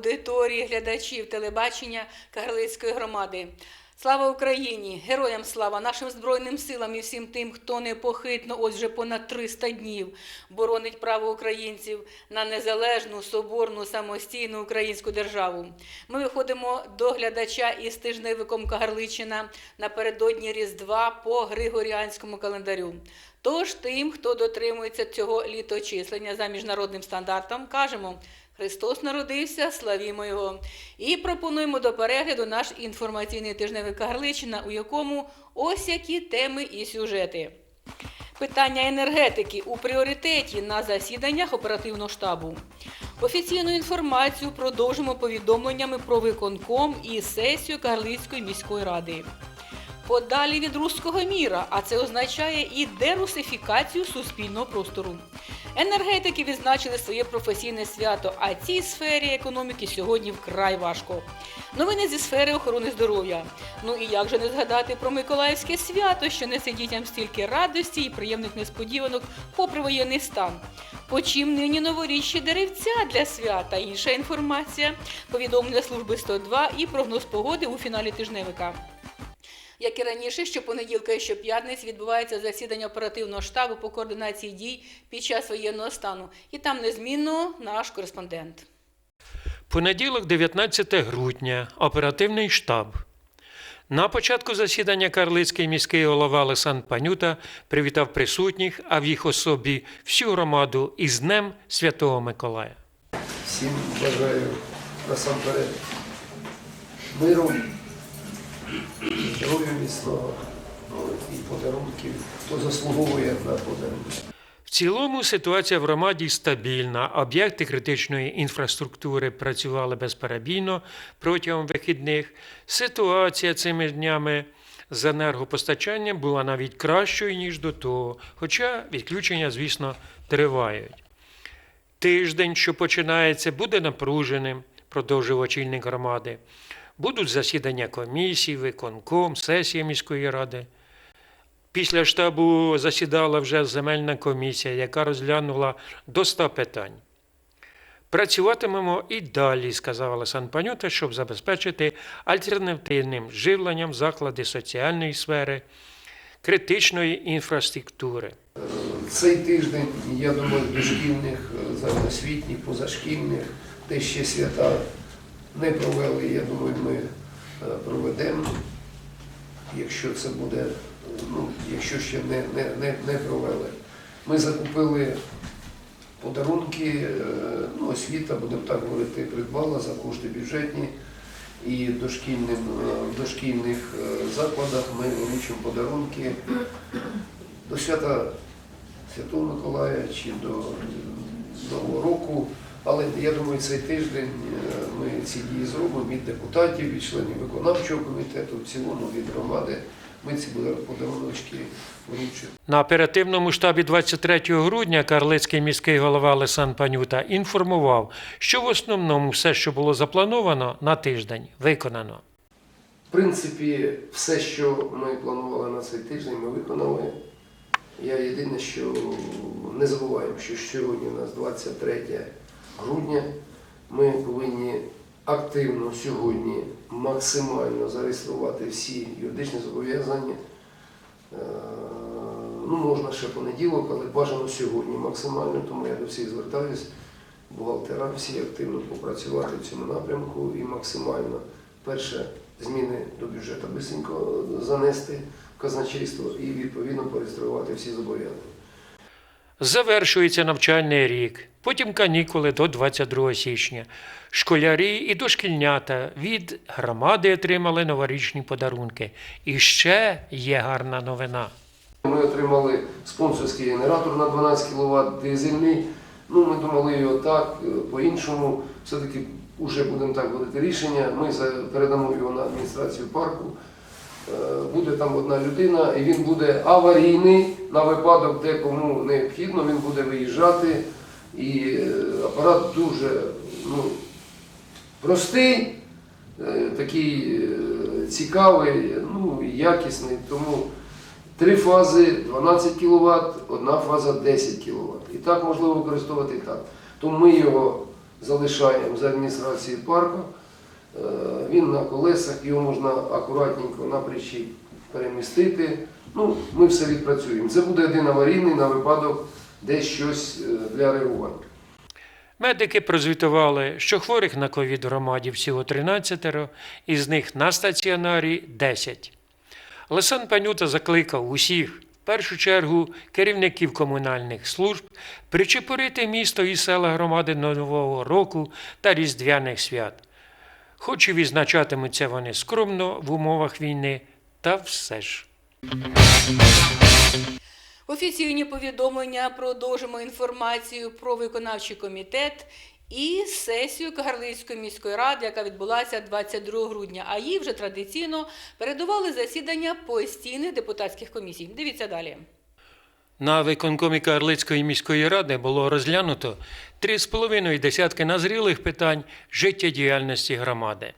аудиторії, глядачів телебачення Кагарлицької громади. Слава Україні! Героям слава, нашим Збройним силам і всім тим, хто непохитно, ось вже понад 300 днів боронить право українців на незалежну, соборну, самостійну українську державу. Ми виходимо до глядача із тижневиком Кагарличина напередодні Різдва по Григоріанському календарю. Тож тим, хто дотримується цього літочислення за міжнародним стандартом, кажемо. Христос народився, славімо Його. І пропонуємо до перегляду наш інформаційний тижневик Кагарличина, у якому ось які теми і сюжети. Питання енергетики у пріоритеті на засіданнях оперативного штабу. Офіційну інформацію продовжимо повідомленнями про виконком і сесію Кагарлицької міської ради. Подалі від руського міра, а це означає і дерусифікацію суспільного простору. Енергетики відзначили своє професійне свято, а цій сфері економіки сьогодні вкрай важко. Новини зі сфери охорони здоров'я. Ну і як же не згадати про Миколаївське свято, що несе дітям стільки радості і приємних несподіванок попри воєнний стан. Почим нині новорічні деревця для свята? Інша інформація, повідомлення служби 102 і прогноз погоди у фіналі тижневика. Як і раніше, щопонеділка і щоп'ятниць відбувається засідання оперативного штабу по координації дій під час воєнного стану. І там незмінно наш кореспондент. Понеділок, 19 грудня, оперативний штаб. На початку засідання Карлицький міський голова Олександр Панюта привітав присутніх, а в їх особі всю громаду із Днем Святого Миколая. Всім бажаю насамперед миру, здоров'я міцного ну, і подарунків, хто заслуговує на подарунки. В цілому ситуація в громаді стабільна. Об'єкти критичної інфраструктури працювали безперебійно протягом вихідних. Ситуація цими днями з енергопостачанням була навіть кращою, ніж до того, хоча відключення, звісно, тривають. Тиждень, що починається, буде напруженим, продовжив очільник громади. Будуть засідання комісій, виконком, сесія міської ради. Після штабу засідала вже земельна комісія, яка розглянула до 100 питань. Працюватимемо і далі, Олександр Панюта, щоб забезпечити альтернативним живленням заклади соціальної сфери, критичної інфраструктури. Цей тиждень, я думаю, дошкільних, е, загальноосвітніх, позашкільних, де ще свята не провели, я думаю, ми е, проведемо. Якщо це буде, ну, якщо ще не, не, не, не провели. Ми закупили подарунки, е, ну, освіта, будемо так говорити, придбала за кошти бюджетні. І дошкільним, е, в дошкільних е, закладах ми вручимо подарунки до свята Святого Миколая чи до Нового року. Але я думаю, цей тиждень е, ми ці дії зробимо від депутатів, від членів виконавчого комітету, в цілому від громади. Ми ці подарунки вручимо. На оперативному штабі 23 грудня Карлицький міський голова Олександр Панюта інформував, що в основному все, що було заплановано на тиждень, виконано. В принципі, все, що ми планували на цей тиждень, ми виконали. Я єдине, що не забуваємо, що сьогодні у нас 23 грудня. Ми повинні активно сьогодні максимально зареєструвати всі юридичні зобов'язання. Е, Ну, можна ще понеділок, але бажано сьогодні максимально, тому я до всіх звертаюсь, бухгалтера всі активно попрацювати в цьому напрямку і максимально перше зміни до бюджету бисенько занести в казначейство і відповідно пореєструвати всі зобов'язання. Завершується навчальний рік, потім канікули до 22 січня. Школярі і дошкільнята від громади отримали новорічні подарунки. І ще є гарна новина. Ми отримали спонсорський генератор на 12 кВт дизельний. Ну, ми думали його так, е, по-іншому. Все-таки вже будемо так говорити рішення. Ми передамо його на адміністрацію парку. Е, Буде там одна людина, і він буде аварійний на випадок, де кому необхідно, він буде виїжджати. І е, апарат дуже ну, простий, е, такий е, цікавий, ну, якісний. Тому Три фази 12 кВт, одна фаза 10 кВт. І так можливо використовувати і так. Тому ми його залишаємо з адміністрації парку. Він на колесах, його можна акуратненько на причіп перемістити. Ну, ми все відпрацюємо. Це буде один аварійний на випадок десь щось е, для реагування. Медики прозвітували, що хворих на ковід громаді всього 13, із них на стаціонарі 10. Лесан Панюта закликав усіх, в першу чергу керівників комунальних служб, причепурити місто і села громади Нового року та Різдвяних свят. Хоч і відзначатимуться вони скромно в умовах війни, та все ж. Офіційні повідомлення продовжимо інформацію про виконавчий комітет і сесію Кагарлицької міської ради, яка відбулася 22 грудня. А їй вже традиційно передували засідання постійних депутатських комісій. Дивіться далі. На виконкомі Карлицької міської ради було розглянуто три з половиною десятки назрілих питань життєдіяльності громади.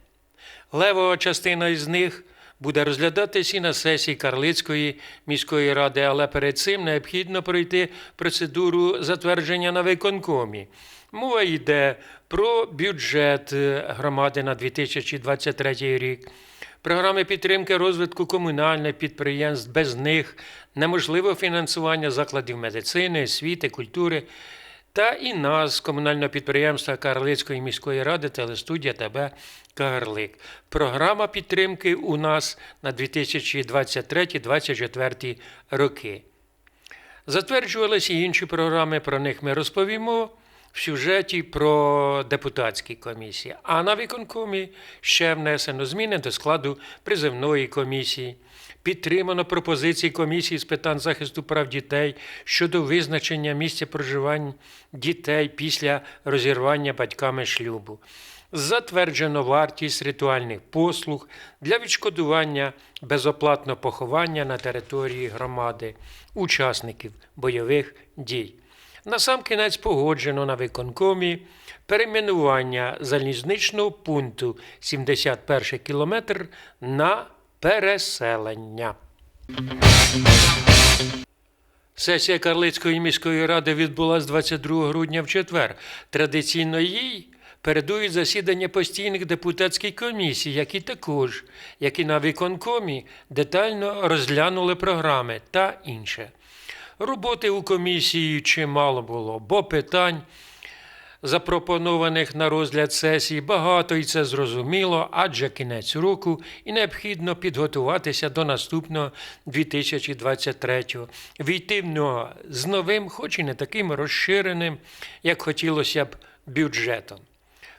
Левова частина із них буде розглядатись і на сесії Карлицької міської ради, але перед цим необхідно пройти процедуру затвердження на виконкомі. Мова йде про бюджет е, громади на 2023 рік. Програми підтримки розвитку комунальних підприємств без них неможливо фінансування закладів медицини, освіти, культури та і нас, комунального підприємства Карлицької міської ради телестудія ТБ Кагарлик. Програма підтримки у нас на 2023-2024 роки. Затверджувалися і інші програми, про них ми розповімо в сюжеті про депутатські комісії. А на виконкомі ще внесено зміни до складу призивної комісії. Підтримано пропозиції комісії з питань захисту прав дітей щодо визначення місця проживання дітей після розірвання батьками шлюбу. Затверджено вартість ритуальних послуг для відшкодування безоплатного поховання на території громади учасників бойових дій. Насамкінець погоджено на виконкомі перейменування залізничного пункту 71 кілометр на переселення. Сесія Карлицької міської ради відбулася 22 грудня в четвер. Традиційно їй передують засідання постійних депутатських комісій, які також, як і на виконкомі, детально розглянули програми та інше. Роботи у комісії чимало було, бо питань, запропонованих на розгляд сесії, багато і це зрозуміло, адже кінець року і необхідно підготуватися до наступного 2023-го, війти в нього з новим, хоч і не таким розширеним, як хотілося б, бюджетом.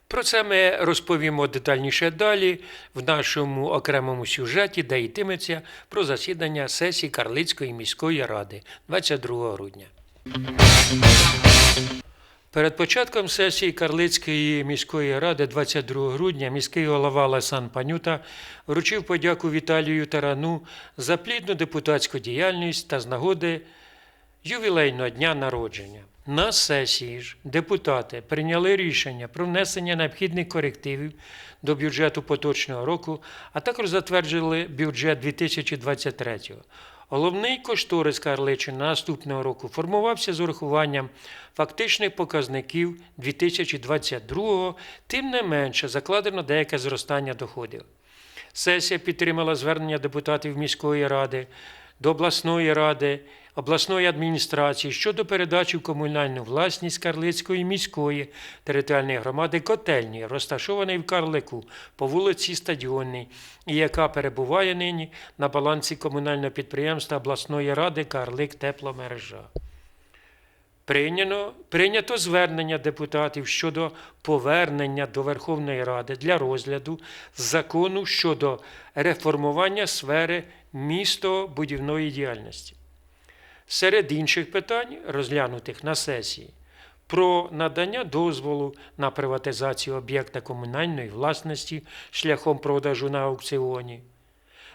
Про це ми розповімо детальніше далі в нашому окремому сюжеті, де йтиметься про засідання сесії Карлицької міської ради 22 грудня. Перед початком сесії Карлицької міської ради 22 грудня міський голова Лесан Панюта вручив подяку Віталію Тарану за плідну депутатську діяльність та з нагоди ювілейного дня народження. На сесії ж депутати прийняли рішення про внесення необхідних корективів до бюджету поточного року, а також затвердили бюджет 2023. Головний кошторис Карличини наступного року формувався з урахуванням фактичних показників 2022-го, тим не менше закладено деяке зростання доходів. Сесія підтримала звернення депутатів міської ради до обласної ради, обласної адміністрації щодо передачі в комунальну власність Карлицької міської територіальної громади котельні, розташованої в Карлику по вулиці Стадіонній, і яка перебуває нині на балансі комунального підприємства обласної ради Карлик Тепломережа. Прийнято, прийнято звернення депутатів щодо повернення до Верховної Ради для розгляду закону щодо реформування сфери містобудівної діяльності. Серед інших питань, розглянутих на сесії, про надання дозволу на приватизацію об'єкта комунальної власності шляхом продажу на аукціоні.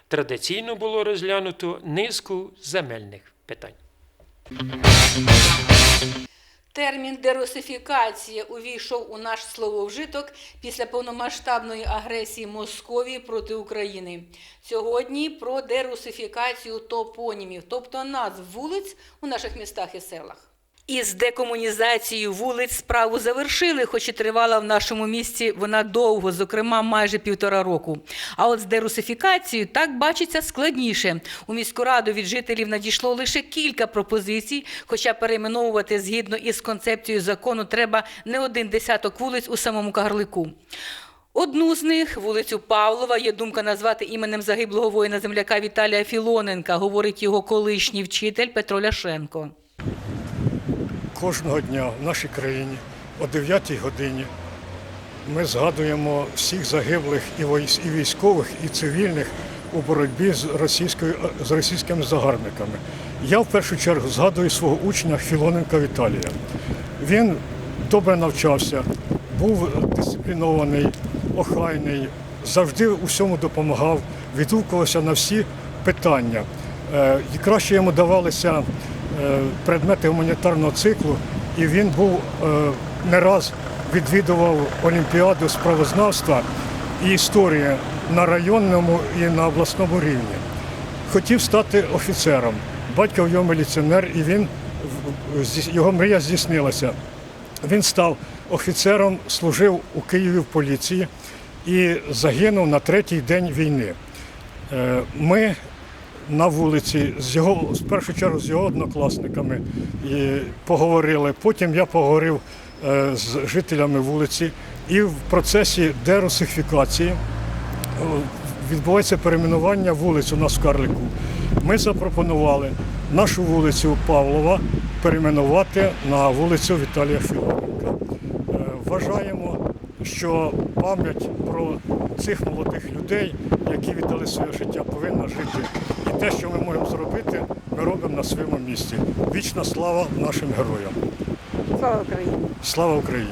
Традиційно було розглянуто низку земельних питань. Термін дерусифікація увійшов у наш слововжиток після повномасштабної агресії Московії проти України. Сьогодні про дерусифікацію топонімів, тобто назв вулиць у наших містах і селах. Із декомунізацією вулиць справу завершили, хоч і тривала в нашому місті вона довго, зокрема майже півтора року. А от з дерусифікацією так бачиться складніше. У міську раду від жителів надійшло лише кілька пропозицій, хоча перейменовувати згідно із концепцією закону треба не один десяток вулиць у самому Кагарлику. Одну з них, вулицю Павлова, є думка назвати іменем загиблого воїна земляка Віталія Філоненка, говорить його колишній вчитель Петро Ляшенко. Кожного дня в нашій країні о 9 годині ми згадуємо всіх загиблих і військових, і цивільних у боротьбі з, російською, з російськими загарбниками. Я в першу чергу згадую свого учня Філоненка Віталія. Він добре навчався, був дисциплінований, охайний, завжди у всьому допомагав, відгукувався на всі питання. Е, І краще йому давалися предмети гуманітарного циклу, і він був е, не раз відвідував Олімпіаду з правознавства і історії на районному і на обласному рівні. Хотів стати офіцером. Батько в його міліціонер, і він його мрія здійснилася. Він став офіцером, служив у Києві в поліції і загинув на третій день війни. Е, Ми на вулиці з його, з першу чергу з його однокласниками і поговорили. Потім я поговорив е, з жителями вулиці, і в процесі дерусифікації е, відбувається перейменування вулиць у нас в Карлику. Ми запропонували нашу вулицю Павлова перейменувати на вулицю Віталія Філоненка. Е, Вважаємо, що пам'ять про цих молодих людей, які віддали своє життя, повинна жити. Те, що ми можемо зробити, ми робимо на своєму місці. Вічна слава нашим героям. Слава Україні! Слава Україні!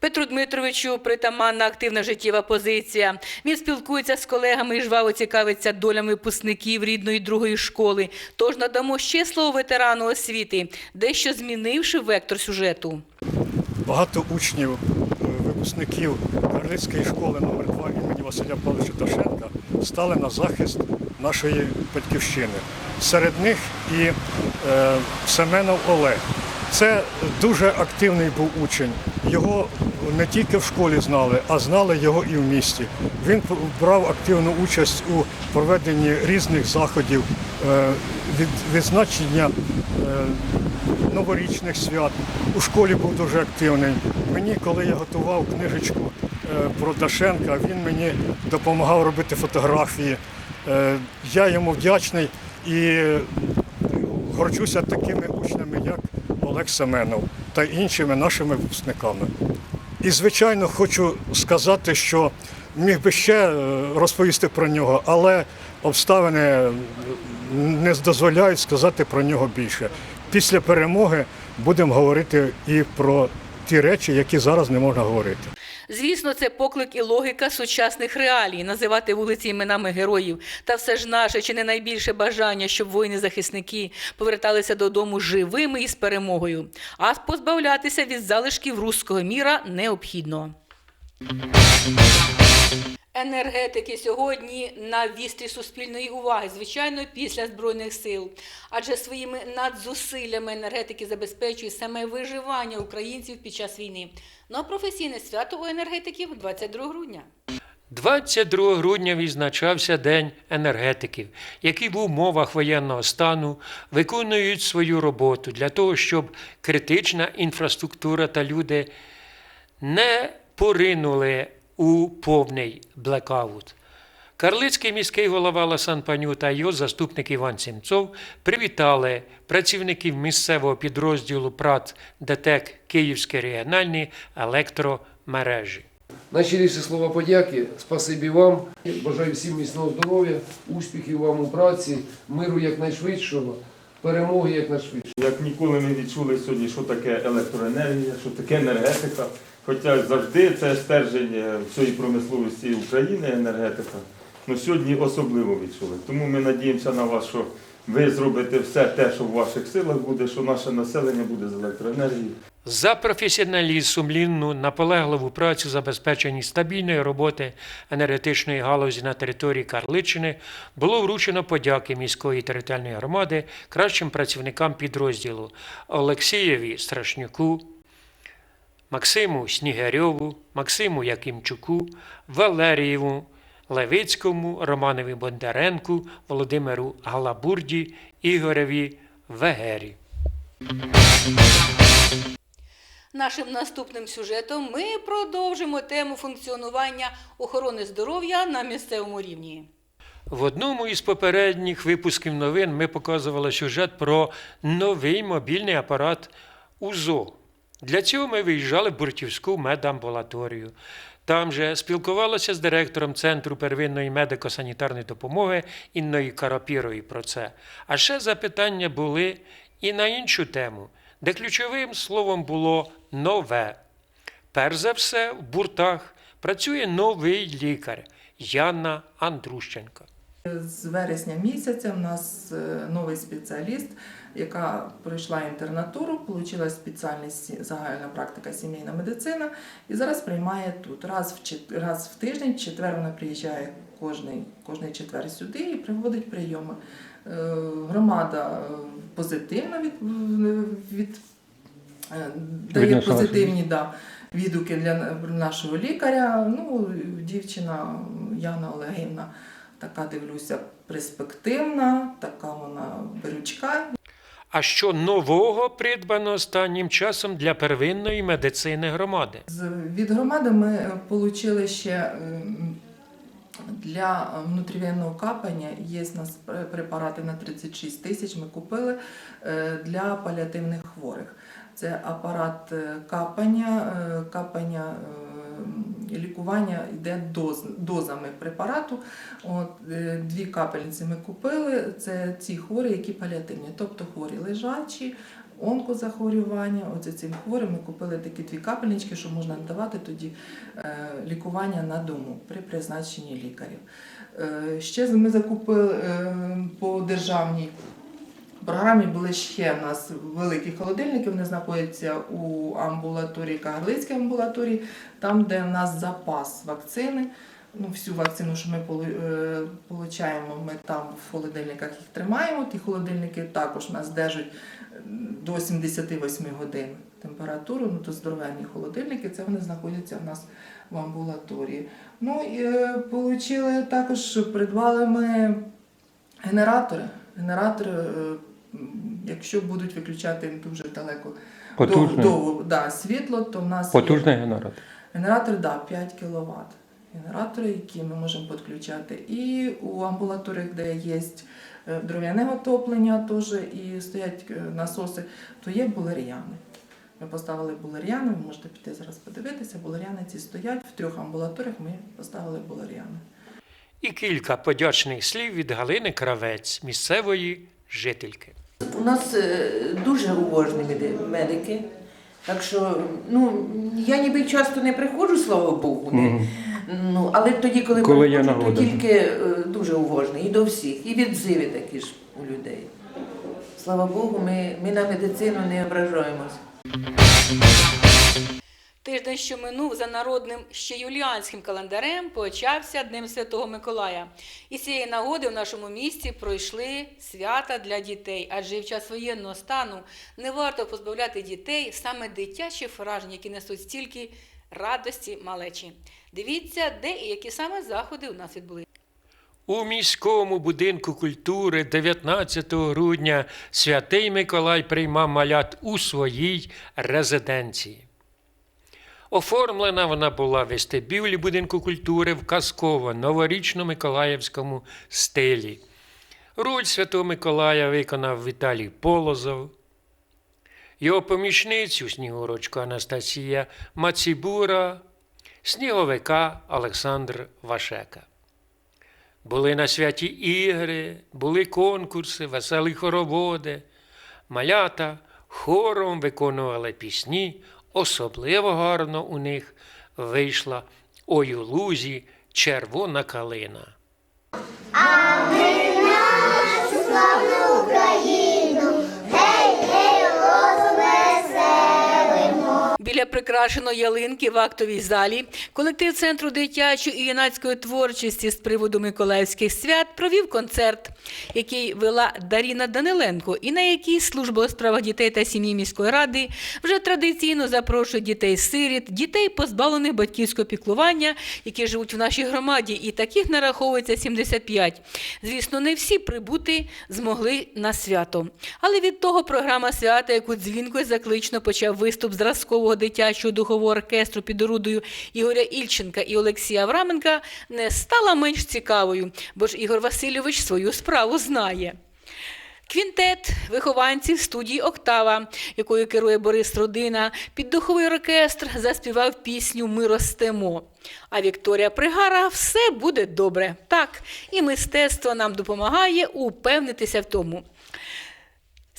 Петру Дмитровичу притаманна активна життєва позиція. Він спілкується з колегами і жваво цікавиться долями випускників рідної другої школи. Тож надамо ще слово ветерану освіти, дещо змінивши вектор сюжету. Багато учнів, е, випускників Карлицької школи номер 2 імені Василя Павловича Ташенка стали на захист нашої батьківщини. Серед них і е, Семенов Олег. Це дуже активний був учень. Його не тільки в школі знали, а знали його і в місті. Він брав активну участь у проведенні різних заходів, е, від, відзначення е, новорічних свят. У школі був дуже активний. Мені, коли я готував книжечку е, про Дашенка, він мені допомагав робити фотографії. Е, Я йому вдячний і горджуся такими учнями, як Олег Семенов та іншими нашими випускниками. І, звичайно, хочу сказати, що міг би ще е, розповісти про нього, але обставини не дозволяють сказати про нього більше. Після перемоги будемо говорити і про ті речі, які зараз не можна говорити. Звісно, це поклик і логіка сучасних реалій називати вулиці іменами героїв. Та все ж наше чи не найбільше бажання, щоб воїни-захисники поверталися додому живими і з перемогою. А позбавлятися від залишків руського міра необхідно. Енергетики сьогодні на вістрі суспільної уваги, звичайно, після збройних сил, адже своїми надзусиллями енергетики забезпечують саме виживання українців під час війни. Ну а професійне свято у енергетиків 22 грудня. 22 грудня відзначався День енергетиків, які в умовах воєнного стану виконують свою роботу для того, щоб критична інфраструктура та люди не поринули у повний блекаут. Карлицький міський голова Ласан Паню та його заступник Іван Сімцов привітали працівників місцевого підрозділу ПРАТ ДТЕК Київські регіональні електромережі. Найщиріші слова подяки, спасибі вам. Бажаю всім міцного здоров'я, успіхів вам у праці, миру якнайшвидшого, перемоги якнайшвидшого. Як ніколи ми відчули сьогодні, що таке електроенергія, що таке енергетика. Хоча завжди це стержень е, всієї промисловості України, енергетика. Ну сьогодні особливо відчули. Тому ми надіємося на вас, що ви зробите все те, що в ваших силах буде, що наше населення буде з електроенергією. За професіоналізм, сумлінну, наполегливу працю забезпеченні стабільної роботи енергетичної галузі на території Карличини було вручено подяки міської територіальної громади кращим працівникам підрозділу Олексієві Страшнюку, Максиму Снігирьову, Максиму Якимчуку, Валерієву, Левицькому, Романові Бондаренку, Володимиру Галабурді, Ігореві Вегері. Нашим наступним сюжетом ми продовжимо тему функціонування охорони здоров'я на місцевому рівні. В одному із попередніх випусків новин ми показували сюжет про новий мобільний апарат УЗО. Для цього ми виїжджали в Буртівську медамбулаторію. Там же спілкувалися з директором Центру первинної медико-санітарної допомоги Інною Карапірою про це. А ще запитання були і на іншу тему, де ключовим словом було нове. Перш за все, в буртах працює новий лікар Яна Андрущенко. З вересня місяця в нас е, новий спеціаліст, яка пройшла інтернатуру, отримала спеціальність загальна практика сімейна медицина і зараз приймає тут. Раз в, чет- раз в тиждень, в четвер вона приїжджає кожний, кожний четвер сюди і проводить прийоми. Е, Громада е, позитивно від, від, е, дає позитивні да, відгуки для нашого лікаря. Ну, дівчина Яна Олегівна така дивлюся, перспективна, така вона беручка. А що нового придбано останнім часом для первинної медицини громади? Від громади ми отримали ще для внутрівенного капання. Є в нас пре- препарати на 36 тисяч. Ми купили е, для паліативних хворих. Це апарат е, капання, е, капання. Е, Лікування йде доз, дозами препарату. От, е, дві капельниці ми купили. Це ці хворі, які паліативні, тобто хворі лежачі, онкозахворювання. Оце цим хворим ми купили такі дві капельнички, що можна надавати тоді е, лікування на дому при призначенні лікарів. Ще ми закупили по державній програмі були ще в нас великі холодильники. Вони знаходяться у амбулаторії, Кагарлицькій амбулаторії, там, де в нас запас вакцини. Ну, всю вакцину, що ми е, получаємо, ми там в холодильниках їх тримаємо. Ті холодильники також нас держать до 78 годин температуру, ну то здоровенні холодильники, це вони знаходяться у нас в амбулаторії. Ну і е, получили також, придбали ми генератори. Генератори, е, якщо будуть виключати дуже далеко Потужний, довго, да, світло, то в нас є потужний генератор. Генератор, да, 5 кВт. Генератори, які ми можемо підключати. І у амбулаторіях, де є е, дров'яне отоплення, теж і стоять е, насоси, то є булер'яни. Ми поставили булер'яни, ви можете піти зараз подивитися. Булер'яни ці стоять в трьох амбулаторіях. Ми поставили булер'яни. І кілька подячних слів від Галини Кравець, місцевої жительки. У нас е, дуже уважні меди- медики. Так що, ну, я ніби часто не приходжу, слава Богу. Не. Ну, але тоді, коли, Коли приходжу, то нагода. тільки е, дуже уважний. І до всіх, і відзиви такі ж у людей. Слава Богу, ми, ми на медицину не ображаємось. Тиждень, що минув за народним ще юліанським календарем, почався Днем Святого Миколая. І з цієї нагоди в нашому місті пройшли свята для дітей, адже в час воєнного стану не варто позбавляти дітей саме дитячих вражень, які несуть стільки радості малечі. Дивіться, де і які саме заходи у нас відбули. У міському будинку культури 19 грудня святий Миколай приймав малят у своїй резиденції. Оформлена вона була в вестибюлі будинку культури в казково новорічно-миколаївському стилі. Роль Святого Миколая виконав Віталій Полозов. Його помічницю снігурочку Анастасія Мацібура, сніговика Олександр Вашека. Були на святі ігри, були конкурси, веселі хороводи. Малята хором виконували пісні, особливо гарно у них вийшла «Ой у лузі червона калина. А ми гей, славну розвеселим Біля прикрашеної ялинки в актовій залі колектив Центру дитячої і юнацької творчості з приводу Миколаївських свят провів концерт, який вела Даріна Даниленко, і на який служба у справах дітей та сім'ї міської ради вже традиційно запрошує дітей-сиріт, дітей, позбавлених батьківського піклування, які живуть в нашій громаді, і таких нараховується 75. Звісно, не всі прибути змогли на свято. Але від того програма свята, яку дзвінко заклично почав виступ зразкового дитячого духового оркестру під орудою Ігоря Ільченка і Олексія Авраменка, не стала менш цікавою, бо ж Ігор Васильович свою справу знає. Квінтет вихованців студії Октава, якою керує Борис Родина, під духовий оркестр заспівав пісню Ми ростемо. А Вікторія Пригара все буде добре. Так, і мистецтво нам допомагає упевнитися в тому.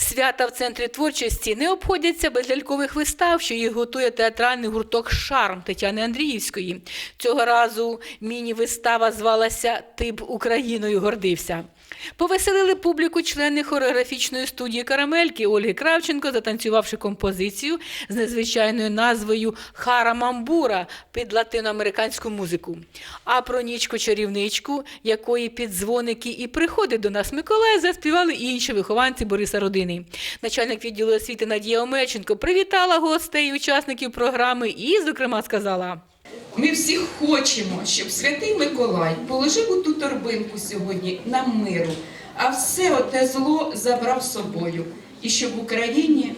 Свята в центрі творчості не обходяться без лялькових вистав, що їх готує театральний гурток Шарм Тетяни Андріївської. Цього разу міні-вистава звалася Ти б Україною гордився. Повеселили публіку члени хореографічної студії Карамельки Ольги Кравченко, затанцювавши композицію з незвичайною назвою Хара Мамбура під латиноамериканську музику. А про нічку чарівничку, якої під дзвоники і приходить до нас Миколай, заспівали інші вихованці Бориса Родини. Начальник відділу освіти Надія Омельченко привітала гостей і учасників програми і, зокрема, сказала. Ми всі хочемо, щоб святий Миколай положив у ту торбинку сьогодні нам миру, а все оте зло забрав з собою, і щоб в Україні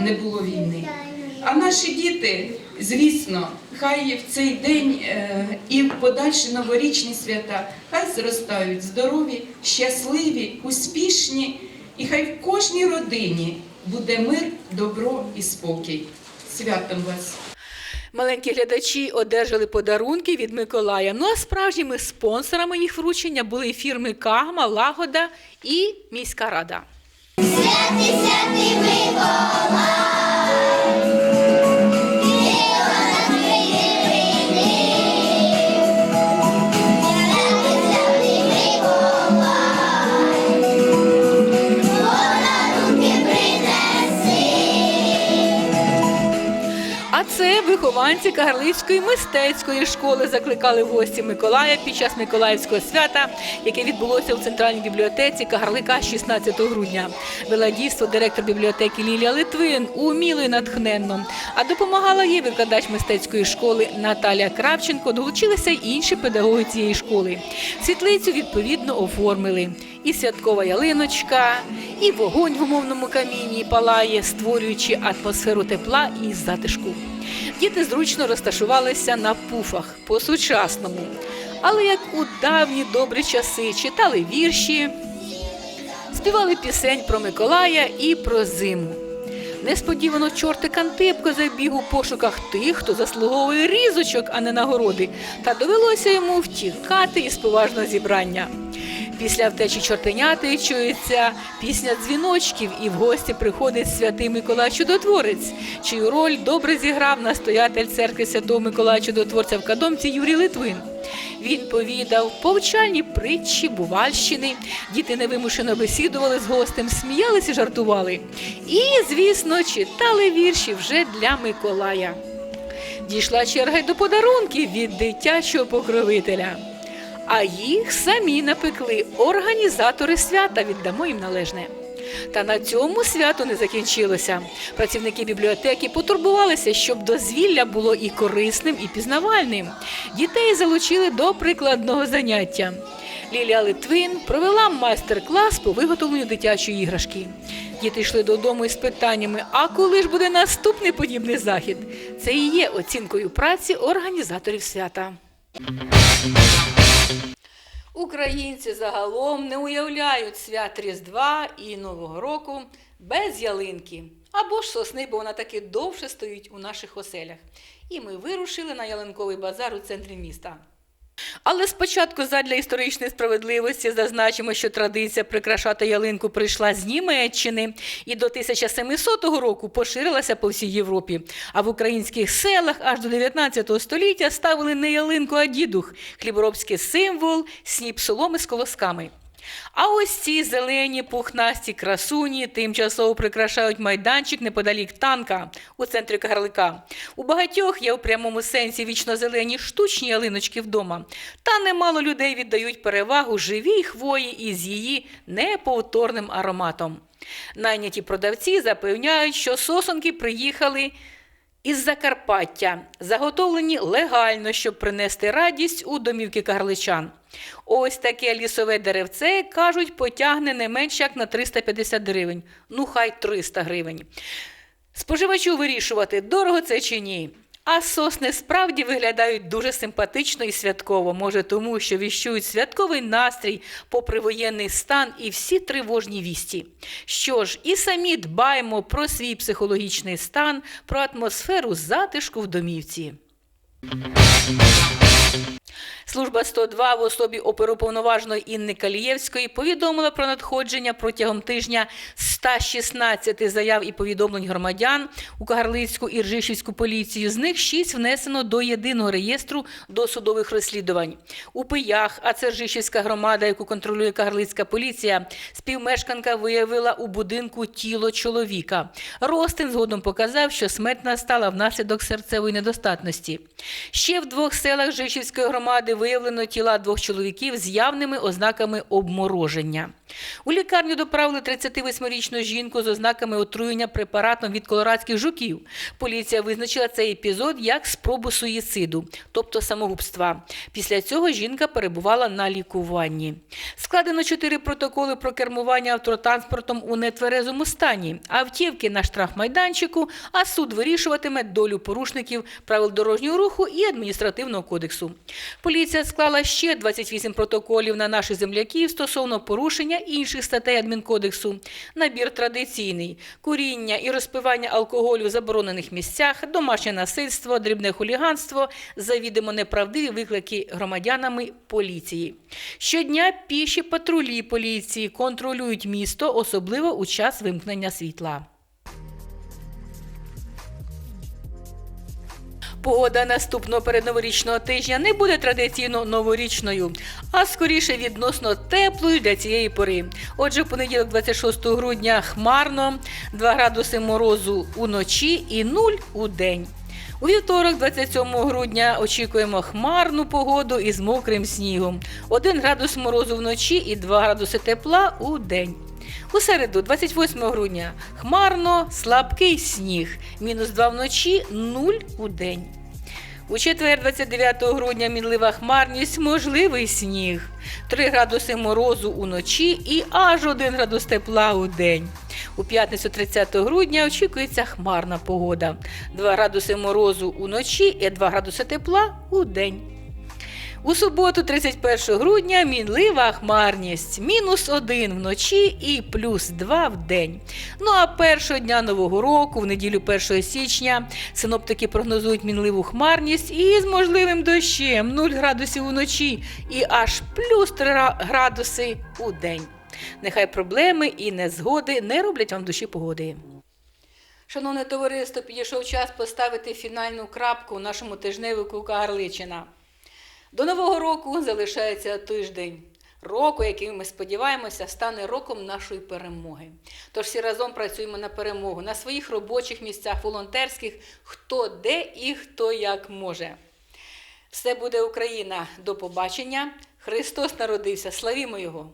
не було війни. А наші діти, звісно, хай в цей день е, і в подальші новорічні свята, хай зростають здорові, щасливі, успішні, і хай в кожній родині буде мир, добро і спокій. Святом вас! Маленькі глядачі одержали подарунки від Миколая. Ну а справжніми спонсорами їх вручення були фірми Кагма, Лагода і міська рада. Святий, святий Миколай, вихованці Кагарлицької мистецької школи закликали гості Миколая під час Миколаївського свята, яке відбулося у центральній бібліотеці Кагарлика 16 грудня. Вела дійство директор бібліотеки Лілія Литвин уміло і натхненно. А допомагала їй викладач мистецької школи Наталія Кравченко. Долучилися й інші педагоги цієї школи. Світлицю відповідно оформили. І святкова ялиночка, і вогонь в умовному каміні палає, створюючи атмосферу тепла і затишку. Діти зручно розташувалися на пуфах по-сучасному. Але як у давні добрі часи читали вірші, співали пісень про Миколая і про зиму. Несподівано чортик Антипко забіг у пошуках тих, хто заслуговує різочок, а не нагороди, та довелося йому втікати із поважного зібрання. Після втечі чортеняти чується пісня дзвіночків, і в гості приходить святий Миколай Чудотворець, чию роль добре зіграв настоятель церкви святого Миколая Чудотворця в Кадомці Юрій Литвин. Він повідав повчальні притчі, бувальщини. Діти невимушено бесідували з гостем, сміялися, жартували. І, звісно, читали вірші вже для Миколая. Дійшла черга й до подарунків від дитячого покровителя. А їх самі напекли організатори свята, віддамо їм належне. Та на цьому свято не закінчилося. Працівники бібліотеки потурбувалися, щоб дозвілля було і корисним, і пізнавальним. Дітей залучили до прикладного заняття. Лілія Литвин провела майстер-клас по виготовленню дитячої іграшки. Діти йшли додому із питаннями: а коли ж буде наступний подібний захід? Це і є оцінкою праці організаторів свята. Українці загалом не уявляють свят Різдва і Нового року без ялинки. Або ж сосни, бо вона таки довше стоїть у наших оселях. І ми вирушили на ялинковий базар у центрі міста. Але спочатку задля історичної справедливості зазначимо, що традиція прикрашати ялинку прийшла з Німеччини і до 1700 року поширилася по всій Європі. А в українських селах аж до 19 століття ставили не ялинку, а дідух хліборобський символ, сніп соломи з колосками. А ось ці зелені пухнасті красуні тимчасово прикрашають майданчик неподалік танка у центрі Кагарлика. У багатьох є у прямому сенсі вічно-зелені штучні ялиночки вдома. Та немало людей віддають перевагу живій хвої із її неповторним ароматом. Найняті продавці запевняють, що сосонки приїхали із Закарпаття, заготовлені легально, щоб принести радість у домівки карличан. Ось таке лісове деревце, кажуть, потягне не менш як на 350 гривень. Ну, хай 300 гривень. Споживачу вирішувати, дорого це чи ні. А сосни справді виглядають дуже симпатично і святково. Може, тому що віщують святковий настрій, попри воєнний стан і всі тривожні вісті. Що ж, і самі дбаємо про свій психологічний стан, про атмосферу затишку в домівці. Служба 102 в особі оперуповноваженої Інни Калієвської повідомила про надходження протягом тижня 116 заяв і повідомлень громадян у Кагарлицьку і Ржишівську поліцію. З них 6 внесено до єдиного реєстру досудових розслідувань. У Пиях, а це Ржишівська громада, яку контролює Кагарлицька поліція, співмешканка виявила у будинку тіло чоловіка. Ростин згодом показав, що смерть настала внаслідок серцевої недостатності. Ще в двох селах Жишівської громади виявлено тіла двох чоловіків з явними ознаками обмороження. У лікарню доправили 38-річну жінку з ознаками отруєння препаратом від колорадських жуків. Поліція визначила цей епізод як спробу суїциду, тобто самогубства. Після цього жінка перебувала на лікуванні. Складено чотири протоколи про кермування автотранспортом у нетверезому стані, автівки на штрафмайданчику, а суд вирішуватиме долю порушників правил дорожнього руху і адміністративного кодексу. Поліція склала ще 28 протоколів на наших земляків стосовно порушення інших статей адмінкодексу. Набір традиційний: куріння і розпивання алкоголю в заборонених місцях, домашнє насильство, дрібне хуліганство, завідомо неправдиві виклики громадянами поліції. Щодня піші патрулі поліції контролюють місто, особливо у час вимкнення світла. Погода наступного передноворічного тижня не буде традиційно новорічною, а скоріше відносно теплою для цієї пори. Отже, в понеділок, 26 грудня, хмарно, 2 градуси морозу уночі і 0 у день. У вівторок, 27 грудня, очікуємо хмарну погоду із мокрим снігом. 1 градус морозу вночі і 2 градуси тепла у день. У середу, 28 грудня, хмарно, слабкий сніг, мінус 2 вночі, 0 у день. У четвер, 29 грудня, мінлива хмарність, можливий сніг, 3 градуси морозу уночі і аж 1 градус тепла у день. У п'ятницю 30 грудня очікується хмарна погода, 2 градуси морозу уночі і 2 градуси тепла у день. У суботу, 31 грудня, мінлива хмарність, мінус 1 вночі і плюс 2 в день. Ну а першого дня Нового року, в неділю 1 січня, синоптики прогнозують мінливу хмарність і з можливим дощем 0 градусів уночі і аж плюс 3 градуси у день. Нехай проблеми і незгоди не роблять вам душі погоди. Шановне товариство, підійшов час поставити фінальну крапку у нашому тижневику Кагарличина. До Нового року залишається тиждень. Року, який ми сподіваємося, стане роком нашої перемоги. Тож всі разом працюємо на перемогу на своїх робочих місцях, волонтерських, хто де і хто як може. Все буде Україна. До побачення. Христос народився. Славімо Його!